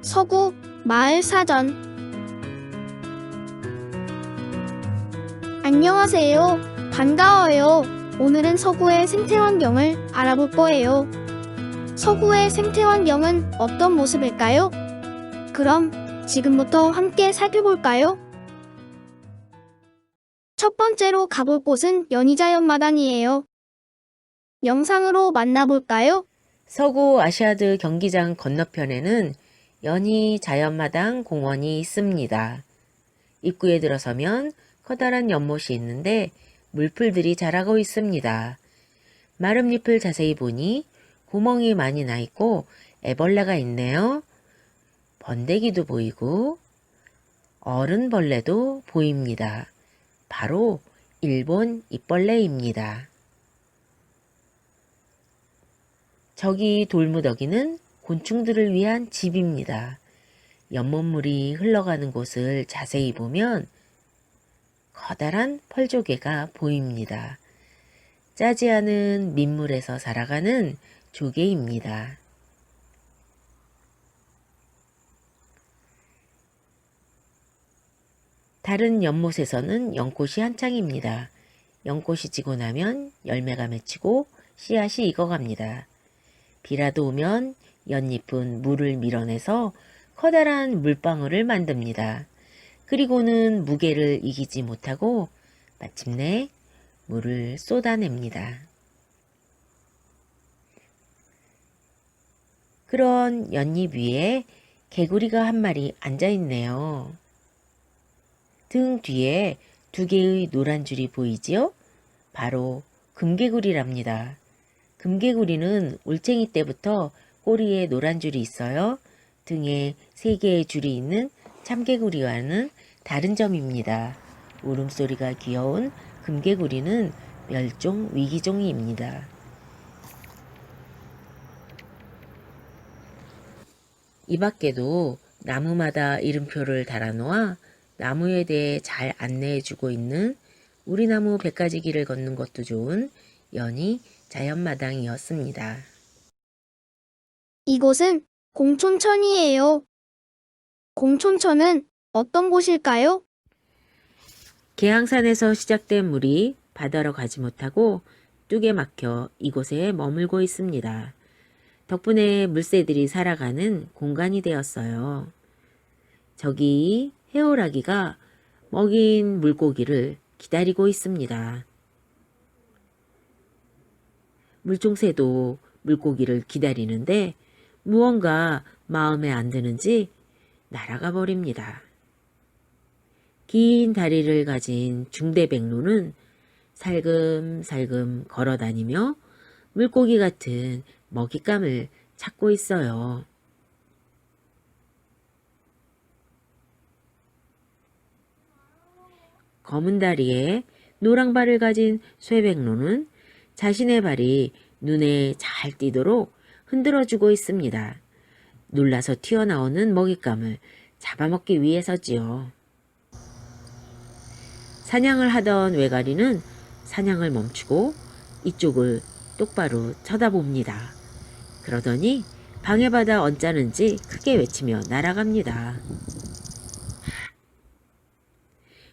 서구 마을 사전 안녕하세요. 반가워요. 오늘은 서구의 생태 환경을 알아볼 거예요. 서구의 생태 환경은 어떤 모습일까요? 그럼 지금부터 함께 살펴볼까요? 첫 번째로 가볼 곳은 연희자연마당이에요. 영상으로 만나볼까요? 서구 아시아드 경기장 건너편에는 연희 자연마당 공원이 있습니다. 입구에 들어서면 커다란 연못이 있는데 물풀들이 자라고 있습니다. 마름 잎을 자세히 보니 구멍이 많이 나 있고 애벌레가 있네요. 번데기도 보이고 어른벌레도 보입니다. 바로 일본 잎벌레입니다. 저기 돌무더기는 곤충들을 위한 집입니다. 연못물이 흘러가는 곳을 자세히 보면 커다란 펄조개가 보입니다. 짜지 않은 민물에서 살아가는 조개입니다. 다른 연못에서는 연꽃이 한창입니다. 연꽃이 지고 나면 열매가 맺히고 씨앗이 익어갑니다. 비라도 오면 연잎은 물을 밀어내서 커다란 물방울을 만듭니다. 그리고는 무게를 이기지 못하고 마침내 물을 쏟아냅니다. 그런 연잎 위에 개구리가 한 마리 앉아 있네요. 등 뒤에 두 개의 노란 줄이 보이지요? 바로 금개구리랍니다. 금개구리는 올챙이 때부터 꼬리에 노란 줄이 있어요. 등에 세 개의 줄이 있는 참개구리와는 다른 점입니다. 울음소리가 귀여운 금개구리는 멸종 위기종입니다. 이 밖에도 나무마다 이름표를 달아놓아 나무에 대해 잘 안내해주고 있는 우리 나무 백가지 길을 걷는 것도 좋은 연희 자연마당이었습니다. 이곳은 공촌천이에요. 공촌천은 어떤 곳일까요? 계양산에서 시작된 물이 바다로 가지 못하고 뚝에 막혀 이곳에 머물고 있습니다. 덕분에 물새들이 살아가는 공간이 되었어요. 저기 해오라기가 먹인 물고기를 기다리고 있습니다. 물총새도 물고기를 기다리는데 무언가 마음에 안 드는지 날아가 버립니다. 긴 다리를 가진 중대백로는 살금살금 걸어 다니며 물고기 같은 먹잇감을 찾고 있어요. 검은 다리에 노랑 발을 가진 쇠백로는 자신의 발이 눈에 잘 띄도록 흔들어주고 있습니다. 놀라서 튀어나오는 먹잇감을 잡아먹기 위해서지요. 사냥을 하던 외가리는 사냥을 멈추고 이쪽을 똑바로 쳐다봅니다. 그러더니 방해받아 언짢은지 크게 외치며 날아갑니다.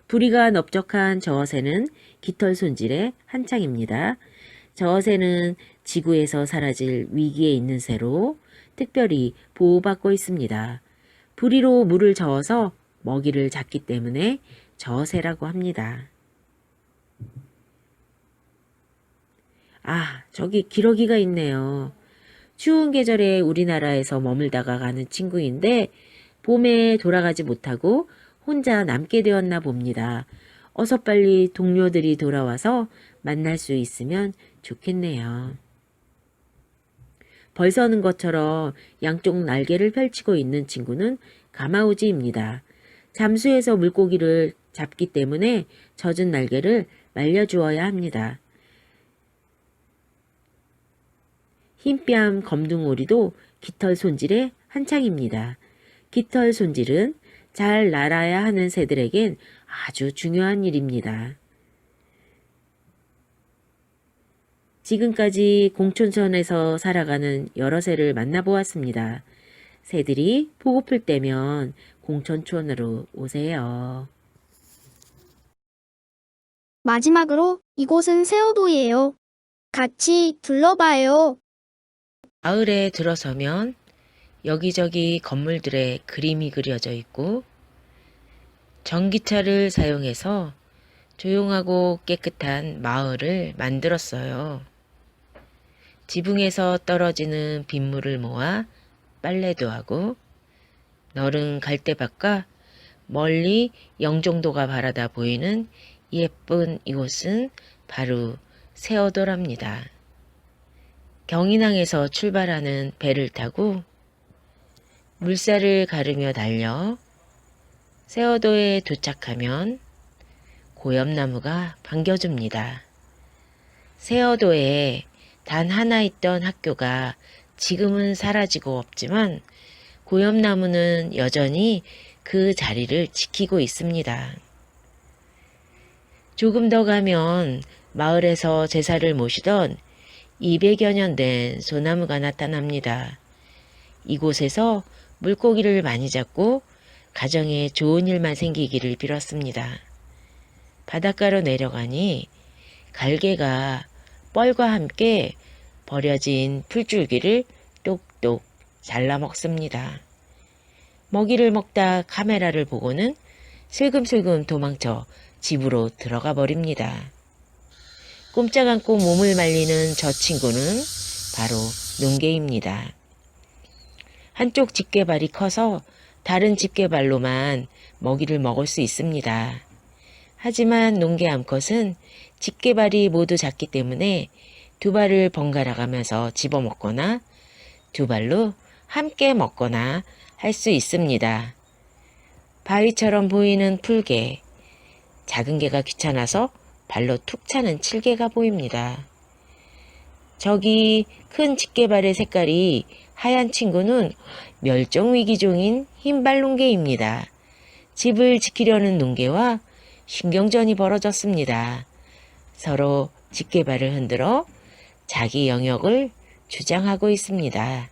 부리가 넓적한 저어새는 깃털 손질에 한창입니다. 저어새는 지구에서 사라질 위기에 있는 새로 특별히 보호받고 있습니다. 부리로 물을 저어서 먹이를 잡기 때문에 저어새라고 합니다. 아, 저기 기러기가 있네요. 추운 계절에 우리나라에서 머물다가 가는 친구인데 봄에 돌아가지 못하고 혼자 남게 되었나 봅니다. 어서 빨리 동료들이 돌아와서 만날 수 있으면 좋겠네요. 벌 서는 것처럼 양쪽 날개를 펼치고 있는 친구는 가마우지입니다. 잠수해서 물고기를 잡기 때문에 젖은 날개를 말려주어야 합니다. 흰뺨 검둥오리도 깃털 손질에 한창입니다. 깃털 손질은 잘 날아야 하는 새들에겐 아주 중요한 일입니다. 지금까지 공촌천에서 살아가는 여러 새를 만나보았습니다. 새들이 보고플 때면 공천촌으로 오세요. 마지막으로 이곳은 세어도예요. 같이 둘러봐요. 마을에 들어서면 여기저기 건물들의 그림이 그려져 있고 전기차를 사용해서 조용하고 깨끗한 마을을 만들었어요. 지붕에서 떨어지는 빗물을 모아 빨래도 하고 너른 갈대밭과 멀리 영종도가 바라다 보이는 예쁜 이곳은 바로 세어도랍니다. 경인항에서 출발하는 배를 타고 물살을 가르며 달려 세어도에 도착하면 고엽나무가 반겨줍니다. 세어도에 단 하나 있던 학교가 지금은 사라지고 없지만 고엽나무는 여전히 그 자리를 지키고 있습니다. 조금 더 가면 마을에서 제사를 모시던 200여 년 된 소나무가 나타납니다. 이곳에서 물고기를 많이 잡고 가정에 좋은 일만 생기기를 빌었습니다. 바닷가로 내려가니 갈개가 뻘과 함께 버려진 풀줄기를 똑똑 잘라 먹습니다. 먹이를 먹다 카메라를 보고는 슬금슬금 도망쳐 집으로 들어가 버립니다. 꼼짝 않고 몸을 말리는 저 친구는 바로 농개입니다. 한쪽 집게발이 커서 다른 집게발로만 먹이를 먹을 수 있습니다. 하지만 농개 암컷은 집게발이 모두 작기 때문에 두 발을 번갈아 가면서 집어먹거나 두 발로 함께 먹거나 할 수 있습니다. 바위처럼 보이는 풀개, 작은 개가 귀찮아서 발로 툭 차는 칠개가 보입니다. 저기 큰 집게발의 색깔이 하얀 친구는 멸종위기종인 흰발농개입니다. 집을 지키려는 농개와 신경전이 벌어졌습니다. 서로 집게발을 흔들어 자기 영역을 주장하고 있습니다.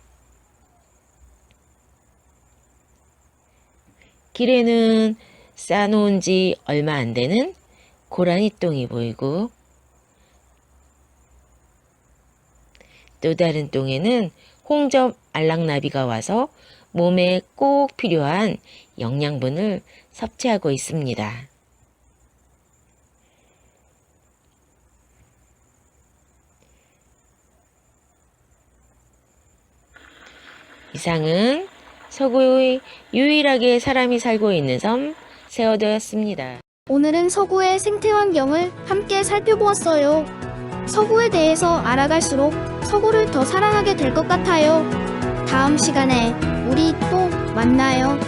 길에는 쌓아놓은 지 얼마 안 되는 고라니 똥이 보이고 또 다른 똥에는 홍접 알락나비가 와서 몸에 꼭 필요한 영양분을 섭취하고 있습니다. 이상은 서구의 유일하게 사람이 살고 있는 섬 세어도였습니다. 오늘은 서구의 생태 환경을 함께 살펴보았어요. 서구에 대해서 알아갈수록 서구를 더 사랑하게 될 것 같아요. 다음 시간에 우리 또 만나요.